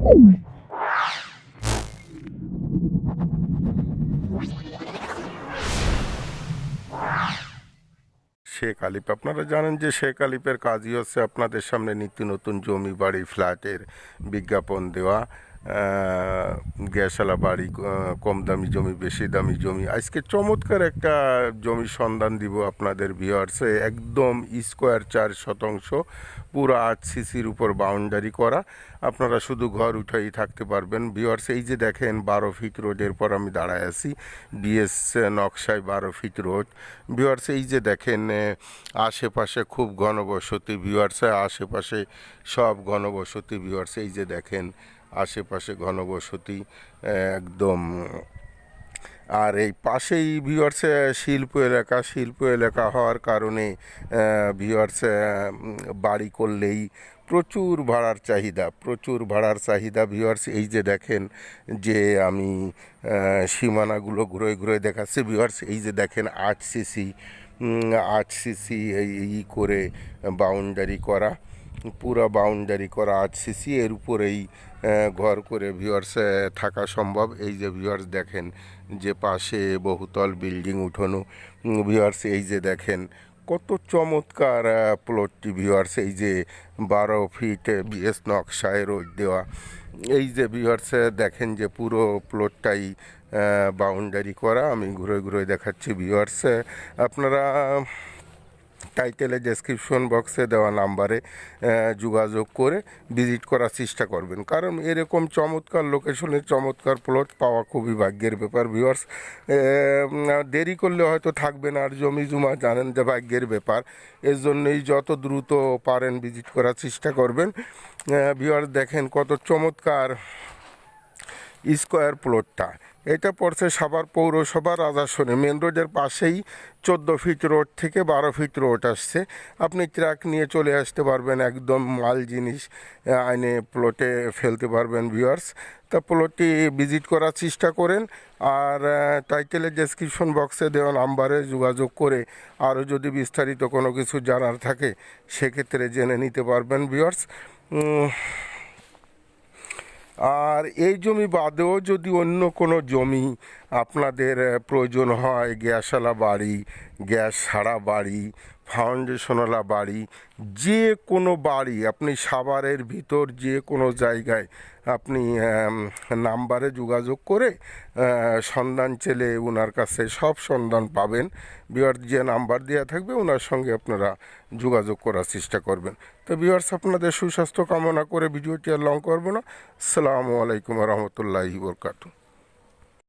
শেখ আলিপ আপনারা জানেন যে শেখ আলিপের কাজই হচ্ছে আপনাদের সামনে নিত্য নতুন জমি বাড়ি, ফ্ল্যাটের বিজ্ঞাপন দেওয়া। আহ, গ্যাসওয়ালা বাড়ি কম দামি জমি বেশি দামি জমি। আজকে চমৎকার একটা জমির সন্ধান দিব আপনাদের ভিওয়ার্সে একদম স্কোয়ার চার শতাংশ পুরো আট সিসির উপর বাউন্ডারি করা। আপনারা শুধু ঘর উঠাই থাকতে পারবেন। ভিওয়ার্স এই যে দেখেন বারো ফিট রোডের পর আমি দাঁড়ায় আছি। বিএস নকশায় বারো ফিট রোড ভিওয়ার্স এই যে দেখেন আশেপাশে খুব ঘনবসতি। ভিওয়ার্সে আশেপাশে সব ঘনবসতি। ভিওয়ার্স এই যে দেখেন আশেপাশে ঘনবসতি, একদম। আর এই পাশেই ভিওয়ার্স শিল্প এলাকা শিল্প এলাকা হওয়ার কারণে ভিওয়ার্স বাড়ি করলেই প্রচুর ভাড়ার চাহিদা, প্রচুর ভাড়ার চাহিদা ভিওয়ার্স এই যে দেখেন যে আমি সীমানাগুলো ঘুরে ঘুরে দেখাচ্ছি ভিওয়ার্স এই যে দেখেন আট সিসি আট সিসি এই করে বাউন্ডারি করা। পুরো বাউন্ডারি করা আট সিসি এর উপরেই ঘর করে ভিউয়ার্স থাকা সম্ভব। এই যে ভিউয়ার্স দেখেন, যে পাশে বহুতল বিল্ডিং উঠানো। ভিউয়ার্স এই যে দেখেন, কত চমৎকার প্লটটি ভিউয়ার্স এই যে বারো ফিট বিএস নকশায় রোড দেওয়া। এই যে ভিউয়ার্স দেখেন যে পুরো প্লটটাই বাউন্ডারি করা। আমি ঘুরে ঘুরে দেখাচ্ছি ভিউয়ার্স আপনারা টাইটেলে ডেসক্রিপশন বক্সে দেওয়া নাম্বারে যোগাযোগ করে ভিজিট করার চেষ্টা করবেন। কারণ এরকম চমৎকার লোকেশনে চমৎকার প্লট পাওয়া খুবই ভাগ্যের ব্যাপার ভিউয়ার্স দেরি করলে হয়তো থাকবে না, আর জমি জমা জানেন যে ভাগ্যের ব্যাপার। এর জন্যই যত দ্রুত পারেন ভিজিট করার চেষ্টা করবেন। ভিউয়ার্স দেখেন কত চমৎকার স্কোয়ার প্লটটা এটা পড়ছে সাভার পৌরসভা রাজাসনে। মেন রোডের পাশেই চোদ্দ ফিট রোড থেকে বারো ফিট রোড আসছে। আপনি ট্রাক নিয়ে চলে আসতে পারবেন একদম মাল জিনিস আইনে প্লটে ফেলতে পারবেন ভিউয়ার্স তা প্লটটি ভিজিট করার চেষ্টা করেন আর টাইটেলের ডেসক্রিপশন বক্সে দেওয়া নাম্বারে যোগাযোগ করে আরও যদি বিস্তারিত কোনো কিছু জানার থাকে, সেক্ষেত্রে জেনে নিতে পারবেন ভিউয়ার্স আর এই জমি বাদেও যদি অন্য কোনো জমি আপনাদের প্রয়োজন হয় গ্যাসওয়ালা বাড়ি, গ্যাস ছাড়া বাড়ি, ফাউন্ডেশনওয়ালা বাড়ি, যে কোনো বাড়ি, আপনি সাভারের ভিতর যে কোনো জায়গায় আপনি নাম্বারে যোগাযোগ করে সন্ধান চেলে ওনার কাছে সব সন্ধান পাবেন। বিহার যে নাম্বার দেওয়া থাকবে ওনার সঙ্গে আপনারা যোগাযোগ করার চেষ্টা করবেন। তো বিহার্স আপনাদের সুস্বাস্থ্য কামনা করে ভিডিওটি আর লং করব না। আসসালামু আলাইকুম রহমতুল্লাহি বরকাতু